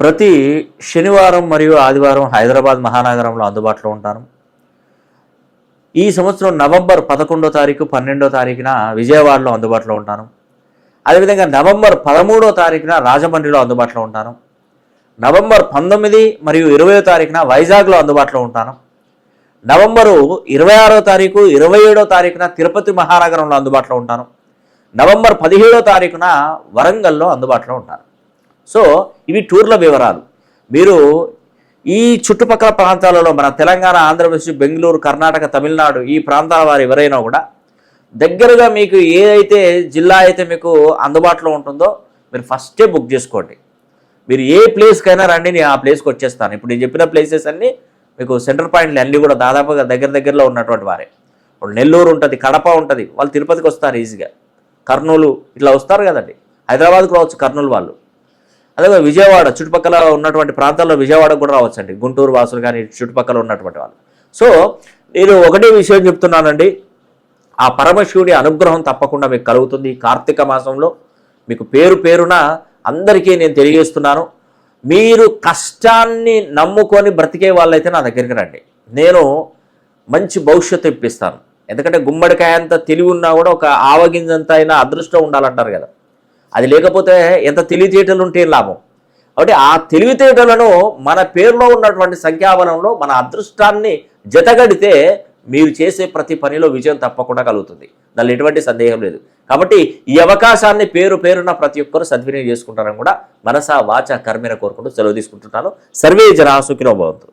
ప్రతి శనివారం మరియు ఆదివారం హైదరాబాద్ మహానగరంలో అందుబాటులో ఉంటాను. ఈ సంవత్సరం నవంబర్ పదకొండో తారీఖు పన్నెండో తారీఖున విజయవాడలో అందుబాటులో ఉంటాను. అదేవిధంగా నవంబర్ పదమూడో తారీఖున రాజమండ్రిలో అందుబాటులో ఉంటాను. నవంబర్ పంతొమ్మిది మరియు ఇరవయో తారీఖున వైజాగ్లో అందుబాటులో ఉంటాను. నవంబరు ఇరవై ఆరో తారీఖు ఇరవై ఏడో తారీఖున తిరుపతి మహానగరంలో అందుబాటులో ఉంటాను. నవంబర్ పదిహేడో తారీఖున వరంగల్లో అందుబాటులో ఉంటాను. సో ఇవి టూర్ల వివరాలు. మీరు ఈ చుట్టుపక్కల ప్రాంతాలలో మన తెలంగాణ ఆంధ్రప్రదేశ్ బెంగళూరు కర్ణాటక తమిళనాడు ఈ ప్రాంతాల వారు ఎవరైనా కూడా దగ్గరగా మీకు ఏదైతే జిల్లా అయితే మీకు అందుబాటులో ఉంటుందో మీరు ఫస్టే బుక్ చేసుకోండి. మీరు ఏ ప్లేస్కైనా రండి నేను ఆ ప్లేస్కి వచ్చేస్తాను. ఇప్పుడు నేను చెప్పిన ప్లేసెస్ అన్నీ మీకు సెంటర్ పాయింట్లు అన్నీ కూడా దాదాపుగా దగ్గర దగ్గరలో ఉన్నటువంటి వారే. ఇప్పుడు నెల్లూరు ఉంటుంది కడప ఉంటుంది వాళ్ళు తిరుపతికి వస్తారు ఈజీగా కర్నూలు ఇట్లా వస్తారు కదండి. హైదరాబాద్కి రావచ్చు కర్నూలు వాళ్ళు. అదే విజయవాడ చుట్టుపక్కల ఉన్నటువంటి ప్రాంతాల్లో విజయవాడ కూడా రావచ్చండి. గుంటూరు వాసులు కానీ చుట్టుపక్కల ఉన్నటువంటి వాళ్ళు. సో నేను ఒకటే విషయం చెప్తున్నానండి. ఆ పరమశివుడి అనుగ్రహం తప్పకుండా మీకు కలుగుతుంది. కార్తీక మాసంలో మీకు పేరు పేరున అందరికీ నేను తెలియజేస్తున్నాను. మీరు కష్టాన్ని నమ్ముకొని బ్రతికే వాళ్ళైతే నా దగ్గరికి రండి. నేను మంచి భవిష్యత్తు ఇప్పిస్తాను. ఎందుకంటే గుమ్మడికాయ అంత తెలివి ఉన్నా కూడా ఒక ఆవగింజంత అయినా అదృష్టం ఉండాలంటారు కదా. అది లేకపోతే ఎంత తెలివితేటలు ఉంటే లాభం. కాబట్టి ఆ తెలివితేటలను మన పేరులో ఉన్నటువంటి సంఖ్యాబలంలో మన అదృష్టాన్ని జతగడితే మీరు చేసే ప్రతి పనిలో విజయం తప్పకుండా కలుగుతుంది. దానిలో ఎటువంటి సందేహం లేదు. కాబట్టి ఈ అవకాశాన్ని పేరు పేరున ప్రతి ఒక్కరు సద్వినియోగం చేసుకుంటారని కూడా మనసా వాచ కర్మీన కోరుకుంటూ సెలవు తీసుకుంటున్నాను. సర్వే జనా సుఖినో భవంతు.